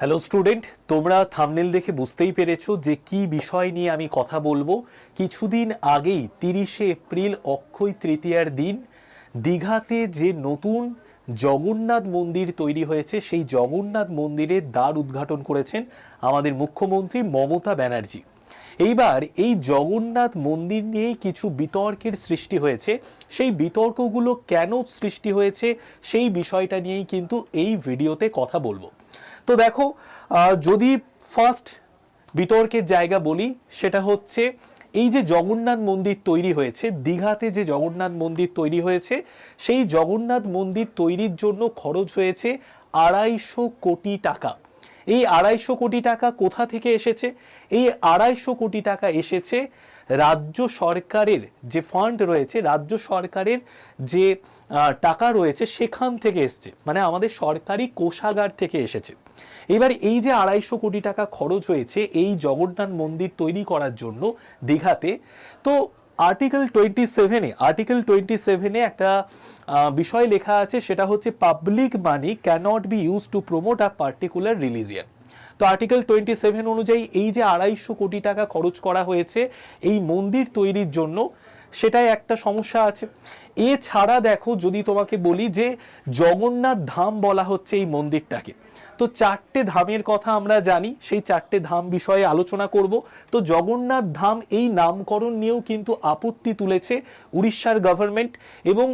Hello student তোমরা thumbnail দেখে বুঝতেই পেরেছ যে কি বিষয় নিয়ে আমি কথা বলব। কিছুদিন আগেই তিরিশে এপ্রিল অক্ষয় তৃতীয়ার দিন, দীঘাতে যে নতুন জগন্নাথ মন্দির তৈরি হয়েছে, সেই জগন্নাথ মন্দিরের দ্বার উদ্ঘাটন করেছেন আমাদের মুখ্যমন্ত্রী মমতা ব্যানার্জি। এইবার এই জগন্নাথ মন্দির নিয়েই কিছু বিতর্কের সৃষ্টি হয়েছে। সেই বিতর্কগুলো কেন সৃষ্টি হয়েছে, সেই বিষয়টা নিয়েই কিন্তু এই ভিডিওতে কথা বলব। তো দেখো যদি ফার্স্ট বিতর্কের জায়গা বলি, সেটা হচ্ছে এই যে জগন্নাথ মন্দির তৈরি হয়েছে, দীঘাতে যে জগন্নাথ মন্দির তৈরি হয়েছে, সেই জগন্নাথ মন্দির তৈরির জন্য খরচ হয়েছে আড়াইশো কোটি টাকা। এই আড়াইশো কোটি টাকা কোথা থেকে এসেছে? এই আড়াইশো কোটি টাকা এসেছে রাজ্য সরকারের যে ফান্ড রয়েছে, রাজ্য সরকারের যে টাকা রয়েছে সেখান থেকে এসছে। মানে আমাদের সরকারি কোষাগার থেকে এসেছে। এবার এই যে আড়াইশো কোটি টাকা খরচ হয়েছে এই জগন্নাথ মন্দির তৈরি করার জন্য দীঘাতে, তো আর্টিকেল টোয়েন্টি সেভেনে আর্টিকেল টোয়েন্টি সেভেনে একটা বিষয় লেখা আছে, সেটা হচ্ছে public money cannot be use to promote a particular religion তো আর্টিকেল টোয়েন্টি সেভেন অনুযায়ী এই যে আড়াইশো কোটি টাকা খরচ করা হয়েছে এই মন্দির তৈরির জন্য, সেটাই একটা সমস্যা আছে। এছাড়া দেখো যদি তোমাকে বলি যে জগন্নাথ ধাম বলা হচ্ছে এই মন্দিরটাকে। তো চারটে ধামের কথা আমরা জানি, সেই চারটে ধাম বিষয়ে আলোচনা করব। তো জগন্নাথ ধাম এই নামকরণ নিয়েও কিন্তু আপত্তি তুলেছে উড়িষ্যার গভর্নমেন্ট এবং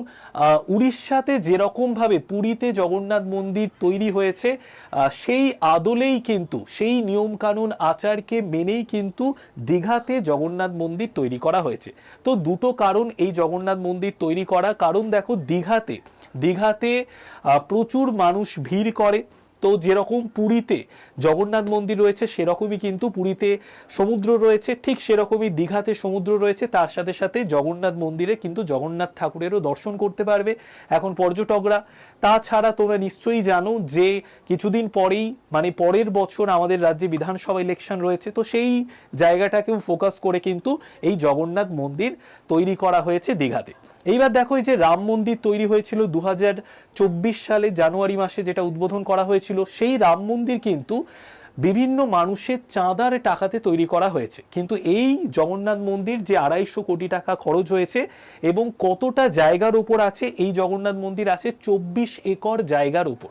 উড়িষ্যাতে যেরকমভাবে পুরীতে জগন্নাথ মন্দির তৈরি হয়েছে সেই আদলেই কিন্তু, সেই নিয়মকানুন আচারকে মেনেই কিন্তু দীঘাতে জগন্নাথ মন্দির তৈরি করা হয়েছে। তো দুটো কারণ এই জগন্নাথ মন্দির তৈরি করা কারণ দেখো দীঘাতে দীঘাতে প্রচুর মানুষ ভিড় করে। তো যেরকম পুরীতে জগন্নাথ মন্দির রয়েছে, সেরকমই কিন্তু পুরীতে সমুদ্র রয়েছে, ঠিক সেরকমই দীঘাতে সমুদ্র রয়েছে, তার সাথে সাথে জগন্নাথ মন্দিরে কিন্তু জগন্নাথ ঠাকুরেরও দর্শন করতে পারবে এখন পর্যটকরা। তাছাড়া তোমরা নিশ্চয়ই জানো যে কিছুদিন পরেই মানে পরের বছর আমাদের রাজ্যে বিধানসভা ইলেকশন রয়েছে, তো সেই জায়গাটাকেও ফোকাস করে কিন্তু এই জগন্নাথ মন্দির তৈরি করা হয়েছে দীঘাতে। এইবার দেখো যে রাম মন্দির তৈরি হয়েছিল দু হাজার চব্বিশ সালে জানুয়ারি মাসে যেটা উদ্বোধন করা হয়েছিল, সেই রাম মন্দির কিন্তু বিভিন্ন মানুষের চাঁদার টাকাতে তৈরি করা হয়েছে। কিন্তু এই জগন্নাথ মন্দির যে আড়াইশো কোটি টাকা খরচ হয়েছে এবং কতটা জায়গার উপর আছে, এই জগন্নাথ মন্দির আছে চব্বিশ একর জায়গার উপর।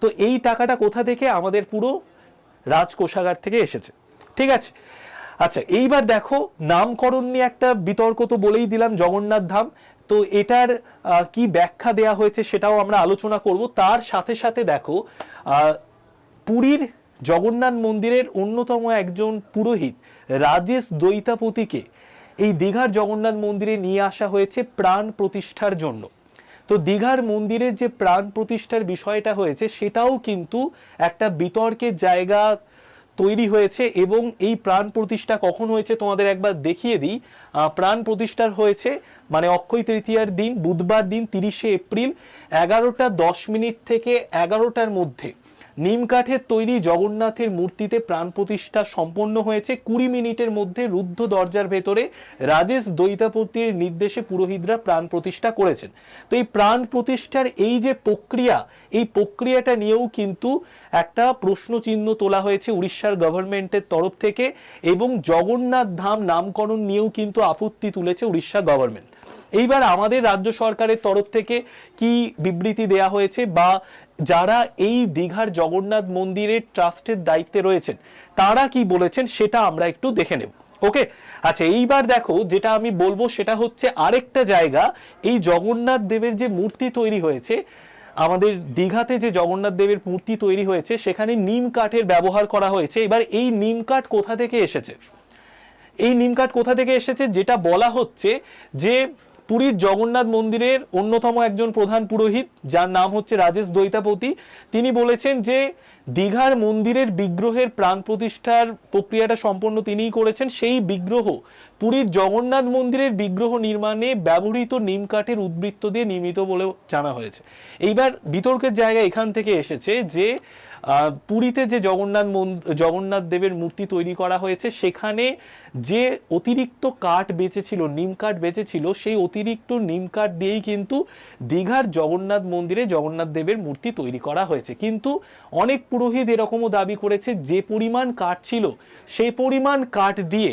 তো এই টাকাটা কোথা থেকে আমাদের পুরো রাজকোষাগার থেকে এসেছে। ঠিক আছে? আচ্ছা এইবার দেখো, নামকরণ নিয়ে একটা বিতর্ক তো বলেই দিলাম, জগন্নাথ ধাম। তো এটার কি ব্যাখ্যা দেয়া হয়েছে সেটাও আমরা আলোচনা করব। তার সাথে সাথে দেখো পুরীর জগন্নাথ মন্দিরের অন্যতম একজন পুরোহিত, রাজেশ দৈতাপতিকে এই দীঘার জগন্নাথ মন্দিরে নিয়ে আসা হয়েছে প্রাণ প্রতিষ্ঠার জন্য। তো দীঘার মন্দিরের যে প্রাণ প্রতিষ্ঠার বিষয়টা হয়েছে, সেটাও কিন্তু একটা বিতর্কের জায়গা তৈরি হয়েছে এবং এই প্রাণ প্রতিষ্ঠা কখন হয়েছে তোমাদের একবার দেখিয়ে দিই। প্রাণ প্রতিষ্ঠার হয়েছে মানে অক্ষয় তৃতীয়ার দিন, বুধবার দিন তিরিশে এপ্রিল, এগারোটা দশ মিনিট থেকে এগারোটার মধ্যে। নিম কাঠের তৈরি জগন্নাথের মূর্তিতে প্রাণ প্রতিষ্ঠা সম্পন্ন হয়েছে কুড়ি মিনিটের মধ্যে রুদ্ধ দরজার ভেতরে রাজেশ দৈতাপতির নির্দেশে পুরোহিতরা প্রাণ প্রতিষ্ঠা করেছেন। তো এই প্রাণ প্রতিষ্ঠার এই যে প্রক্রিয়া, এই প্রক্রিয়াটা নিয়েও কিন্তু একটা প্রশ্ন চিহ্ন তোলা হয়েছে উড়িষ্যার গভর্নমেন্টের তরফ থেকে এবং জগন্নাথ ধাম নামকরণ নিয়েও কিন্তু আপত্তি তুলেছে উড়িষ্যা গভর্নমেন্ট। এইবার আমাদের রাজ্য সরকারের তরফ থেকে কি বিবৃতি দেয়া হয়েছে বা যারা এই দীঘার জগন্নাথ মন্দিরের ট্রাস্টের দায়িত্বে রয়েছেন, তারা কি বলেছেন সেটা আমরা একটু দেখে নেব। ওকে? আচ্ছা এইবার দেখো, যেটা আমি বলব সেটা হচ্ছে আরেকটা জায়গা। এই জগন্নাথ দেবের যে মূর্তি তৈরি হয়েছে, আমাদের দীঘাতে যে জগন্নাথ দেবের মূর্তি তৈরি হয়েছে, সেখানে নিম কাঠের ব্যবহার করা হয়েছে। এবার এই নিম কাঠ কোথা থেকে এসেছে? এই নিম কাঠ কোথা থেকে এসেছে? যেটা বলা হচ্ছে যে পুরীর জগন্নাথ মন্দিরের অন্যতম একজন প্রধান পুরোহিত, যার নাম হচ্ছে রাজেশ দৈতাপতি তিনি বলেছেন যে, দীঘার মন্দিরের বিগ্রহের প্রাণ প্রতিষ্ঠার প্রক্রিয়াটা সম্পন্ন তিনিই করেছেন। সেই বিগ্রহ পুরীর জগন্নাথ মন্দিরের বিগ্রহ নির্মাণে ব্যবহৃত নিম কাঠের উদ্বৃত্ত দিয়ে নির্মিত বলে জানা হয়েছে। এইবার বিতর্কের জায়গা এখান থেকে এসেছে যে পুরীতে যে জগন্নাথ জগন্নাথ দেবের মূর্তি তৈরি করা হয়েছে, সেখানে যে অতিরিক্ত কাঠ বেঁচেছিল, নিম কাঠ বেঁচেছিল, সেই অতিরিক্ত নিম কাঠ দিয়েই কিন্তু দীঘার জগন্নাথ মন্দিরে জগন্নাথ দেবের মূর্তি তৈরি করা হয়েছে। কিন্তু অনেক পুরোহিত এরকমও দাবি করেছে, যে পরিমাণ কাঠ ছিল, সেই পরিমাণ কাঠ দিয়ে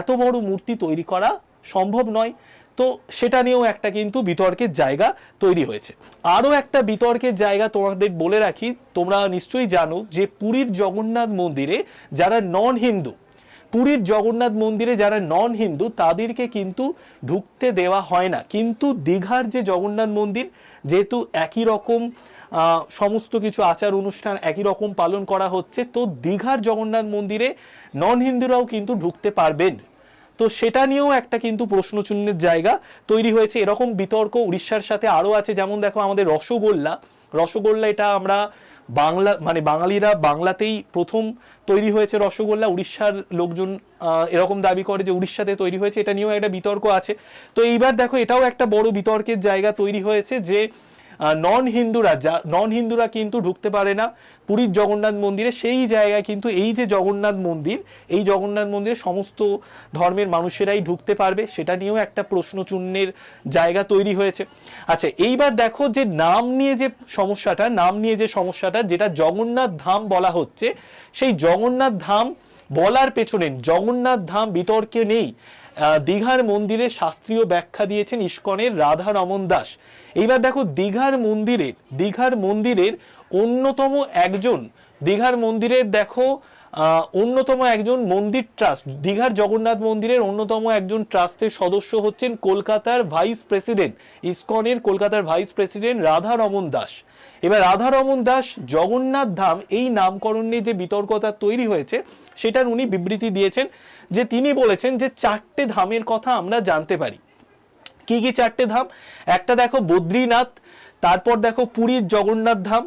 এত বড় মূর্তি তৈরি করা সম্ভব নয়। তো সেটা নিয়েও একটা কিন্তু বিতর্কের জায়গা তৈরি হয়েছে। আরও একটা বিতর্কের জায়গা তোমাদের বলে রাখি, তোমরা নিশ্চয়ই জানো যে পুরীর জগন্নাথ মন্দিরে যারা নন হিন্দু পুরীর জগন্নাথ মন্দিরে যারা নন হিন্দু তাদেরকে কিন্তু ঢুকতে দেওয়া হয় না। কিন্তু দীঘার যে জগন্নাথ মন্দির, যেহেতু একই রকম সমস্ত কিছু আচার অনুষ্ঠান একই রকম পালন করা হচ্ছে, তো দীঘার জগন্নাথ মন্দিরে নন হিন্দুরাও কিন্তু ঢুকতে পারবেন। তো সেটা নিয়েও একটা কিন্তু প্রশ্নচিহ্নের জায়গা তৈরি হয়েছে। এরকম বিতর্ক উড়িষ্যার সাথে আরও আছে। যেমন দেখো আমাদের রসগোল্লা। রসগোল্লা এটা আমরা বাংলা মানে বাঙালিরা বাংলাতেই প্রথম তৈরি হয়েছে রসগোল্লা। উড়িষ্যার লোকজন এরকম দাবি করে যে উড়িষ্যাতে তৈরি হয়েছে। এটা নিয়েও একটা বিতর্ক আছে। তো এইবার দেখো এটাও একটা বড় বিতর্কের জায়গা তৈরি হয়েছে যে নন হিন্দুরা যা নন হিন্দুরা কিন্তু ঢুকতে পারে না। পুরীর জগন্নাথ মন্দিরে সেই জায়গায় কিন্তু এই যে জগন্নাথ মন্দির, এই জগন্নাথ মন্দিরে সমস্ত ধর্মের মানুষেরাই ঢুকতে পারবে, সেটা নিয়েও একটা প্রশ্নচূন্যের জায়গা তৈরি হয়েছে। আচ্ছা এইবার দেখো যে নাম নিয়ে যে সমস্যাটা, নাম নিয়ে যে সমস্যাটা, যেটা জগন্নাথ ধাম বলা হচ্ছে, সেই জগন্নাথ ধাম বলার পেছনে জগন্নাথ ধাম বিতর্কে নেই। দীঘার মন্দিরে শাস্ত্রীয় ব্যাখ্যা দিয়েছেন ইস্কনের রাধা রমন দাস। এইবার দেখো দীঘার মন্দিরের দীঘার মন্দিরের অন্যতম একজন, দীঘার মন্দিরের দেখো অন্যতম একজন মন্দির ট্রাস্ট, দীঘার জগন্নাথ মন্দিরের অন্যতম একজন ট্রাস্টের সদস্য হচ্ছেন কলকাতার ভাইস প্রেসিডেন্ট, ইসকনের কলকাতার ভাইস প্রেসিডেন্ট রাধা রমন দাস। এবার রাধা রমন দাস জগন্নাথ ধাম এই নামকরণ নিয়ে যে বিতর্কতা তৈরি হয়েছে, সেটার উনি বিবৃতি দিয়েছেন, যে তিনি বলেছেন যে চারটে ধামের কথা আমরা জানতে পারি। কি কি চারটে ধাম? একটা দেখো বদ্রীনাথ, তারপর দেখো পুরীর জগন্নাথ ধাম,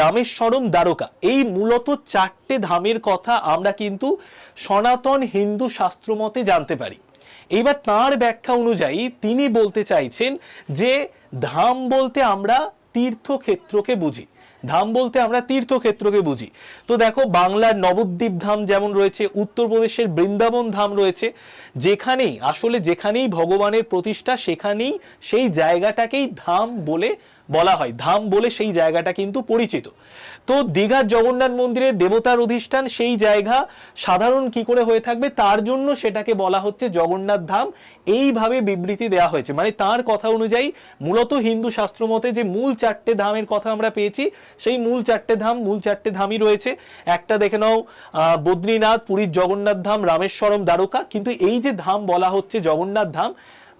রামেশ্বরম, দ্বারকা। এই মূলত চারটে ধামের কথা আমরা কিন্তু সনাতন হিন্দু শাস্ত্রমতে জানতে পারি। এইবার তার ব্যাখ্যা অনুযায়ী তিনি বলতে চাইছেন যে ধাম বলতে আমরা তীর্থক্ষেত্রকে বুঝি। ধাম বলতে আমরা তীর্থক্ষেত্রকে বুঝি। তো দেখো, বাংলার নবদ্বীপ ধাম যেমন রয়েছে, উত্তরপ্রদেশের বৃন্দাবন ধাম রয়েছে, যেখানেই, আসলে যেখানেই ভগবানের প্রতিষ্ঠা, সেখানেই সেই জায়গাটাকেই ধাম বলে বলা হয়, ধাম বলে সেই জায়গাটা কিন্তু পরিচিত। তো দীঘার জগন্নাথ মন্দিরে দেবতার অধিষ্ঠান, সেই জায়গা সাধারণ কি করে হয়ে থাকবে? তার জন্য সেটাকে বলা হচ্ছে জগন্নাথ ধাম। এইভাবে বিবৃতি দেওয়া হয়েছে। মানে তার কথা অনুযায়ী মূলত হিন্দু শাস্ত্র মতে যে মূল চারটে ধামের কথা আমরা পেয়েছি, সেই মূল চারটে ধাম, মূল চারটে ধামই রয়েছে। একটা দেখে নাও বদ্রীনাথ, পুরীর জগন্নাথ ধাম, রামেশ্বরম দ্বারকা। কিন্তু এই যে ধাম বলা হচ্ছে জগন্নাথ ধাম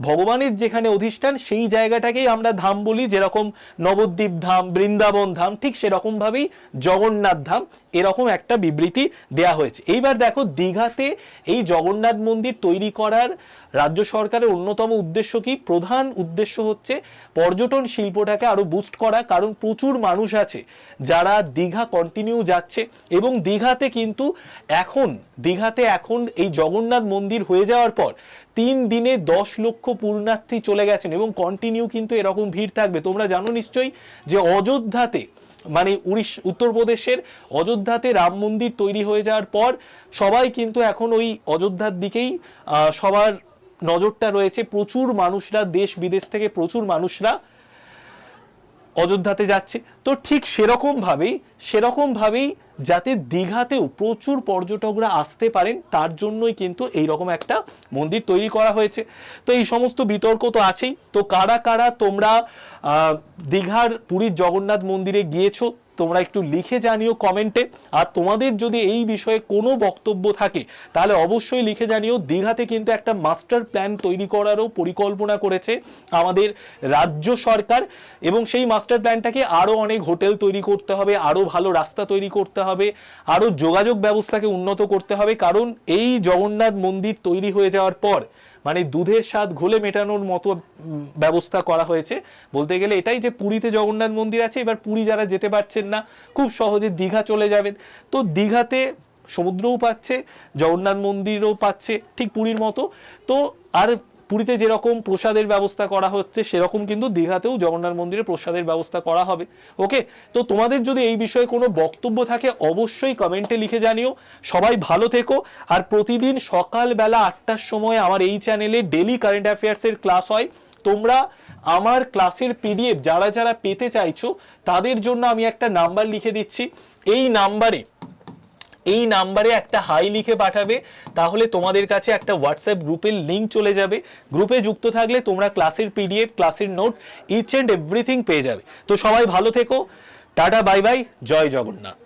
ভগবানের যেখানে অধিষ্ঠান, সেই জায়গাটাকেই আমরা ধাম বলি, যেরকম নবদ্বীপ ধাম, বৃন্দাবন ধাম, ঠিক সেরকমভাবেই জগন্নাথ ধাম। এরকম একটা বিবৃতি দেয়া হয়েছে। এইবার দেখো, দীঘাতে এই জগন্নাথ মন্দির তৈরি করার রাজ্য সরকারের অন্যতম উদ্দেশ্য কি? প্রধান উদ্দেশ্য হচ্ছে পর্যটন শিল্পটাকে আরও বুস্ট করা, কারণ প্রচুর মানুষ আছে যারা দীঘা কন্টিনিউ যাচ্ছে। এবং দীঘাতে কিন্তু এখন, দীঘাতে এখন এই জগন্নাথ মন্দির হয়ে যাওয়ার পর তিন দিনে দশ লক্ষ পূর্ণার্থী চলে গেছেন এবং কন্টিনিউ কিন্তু এরকম ভিড় থাকবে। তোমরা জানো নিশ্চয়ই যে অযোধ্যাতে মানে উড়িষ, উত্তরপ্রদেশের অযোধ্যাতে রাম মন্দির তৈরি হয়ে যাওয়ার পর সবাই কিন্তু এখন ওই অযোধ্যার দিকেই সবার নজরটা রয়েছে। প্রচুর মানুষরা, দেশ বিদেশ থেকে প্রচুর মানুষরা অযোধ্যাতে যাচ্ছে। তো ঠিক সেরকমভাবেই সেরকমভাবেই সেরকম ভাবেই যাতে দীঘাতেও প্রচুর পর্যটকরা আসতে পারেন, তার জন্যই কিন্তু এই রকম একটা মন্দির তৈরি করা হয়েছে। তো এই সমস্ত বিতর্ক তো আছেই। তো কারা কারা তোমরা দীঘার পুরীর জগন্নাথ মন্দিরে গিয়েছো তোমরা একটু লিখে জানিও কমেন্টে। আর তোমাদের যদি এই বিষয়ে কোনো বক্তব্য থাকে, তাহলে অবশ্যই লিখে জানিও। দীঘাতে কিন্তু একটা মাস্টার প্ল্যান তৈরি করারও পরিকল্পনা করেছে আমাদের রাজ্য সরকার। এবং সেই মাস্টার প্ল্যানটাকে আরও অনেক হোটেল তৈরি করতে হবে, আরও ভালো রাস্তা তৈরি করতে হবে, আরও যোগাযোগ ব্যবস্থাকে উন্নত করতে হবে। কারণ এই জগন্নাথ মন্দির তৈরি হয়ে যাওয়ার পর মানে দুধের স্বাদ ঘোলে মেটানোর মতো ব্যবস্থা করা হয়েছে। বলতে গেলে এটাই যে পুরীতে জগন্নাথ মন্দির আছে, এবার পুরী যারা যেতে পারছেন না, খুব সহজে দীঘা চলে যাবেন। তো দীঘাতে সমুদ্রও পাচ্ছে, জগন্নাথ মন্দিরও পাচ্ছে, ঠিক পুরীর মতো। তো আর পুরীতে যেরকম প্রসাদের ব্যবস্থা করা হচ্ছে, সেরকম কিন্তু দীঘাতেও জগন্নাথ মন্দিরে প্রসাদের ব্যবস্থা করা হবে। ওকে তো তোমাদের যদি এই বিষয়ে কোনো বক্তব্য থাকে, অবশ্যই কমেন্টে লিখে জানিও। সবাই ভালো থেকো। আর প্রতিদিন সকালবেলা আটটার সময় আমার এই চ্যানেলে ডেলি কারেন্ট অ্যাফেয়ার্সের ক্লাস হয়। তোমরা আমার ক্লাসের পিডিএফ যারা যারা পেতে চাইছো, তাদের জন্য আমি একটা নাম্বার লিখে দিচ্ছি। এই নাম্বারে এই নাম্বারে একটা হাই লিখে পাঠাবে, তাহলে তোমাদের কাছে একটা হোয়াটসঅ্যাপ গ্রুপের লিঙ্ক চলে যাবে। গ্রুপে যুক্ত থাকলে তোমরা ক্লাসের পিডিএফ ক্লাসের নোট ইচ অ্যান্ড এভরিথিং পেয়ে যাবে। তো সবাই ভালো থেকো। টাটা বাই বাই জয় জগন্নাথ।